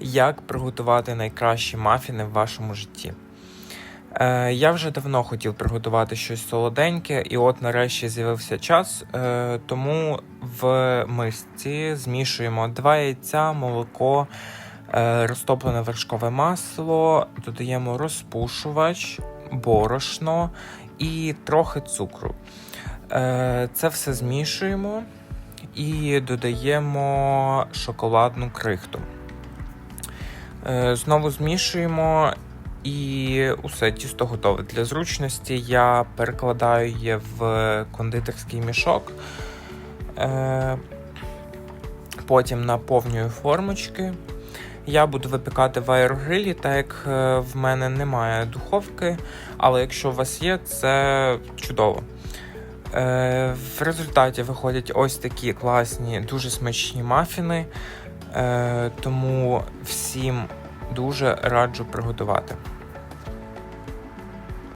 як приготувати найкращі мафіни в вашому житті. Е, я вже давно хотів приготувати щось солоденьке, і от нарешті з'явився час. Е, тому в мисці змішуємо два яйця, молоко, е, розтоплене вершкове масло, додаємо розпушувач, борошно і трохи цукру. Е, це все змішуємо і додаємо шоколадну крихту. Е, Знову змішуємо і усе тісто готове. Для зручності я перекладаю її в кондитерський мішок. Е, Потім наповнюю формочки. Я буду випікати в аерогрилі, так як е, в мене немає духовки, але якщо у вас є, це чудово. В результаті виходять ось такі класні, дуже смачні мафіни. Е, Тому всім дуже раджу приготувати.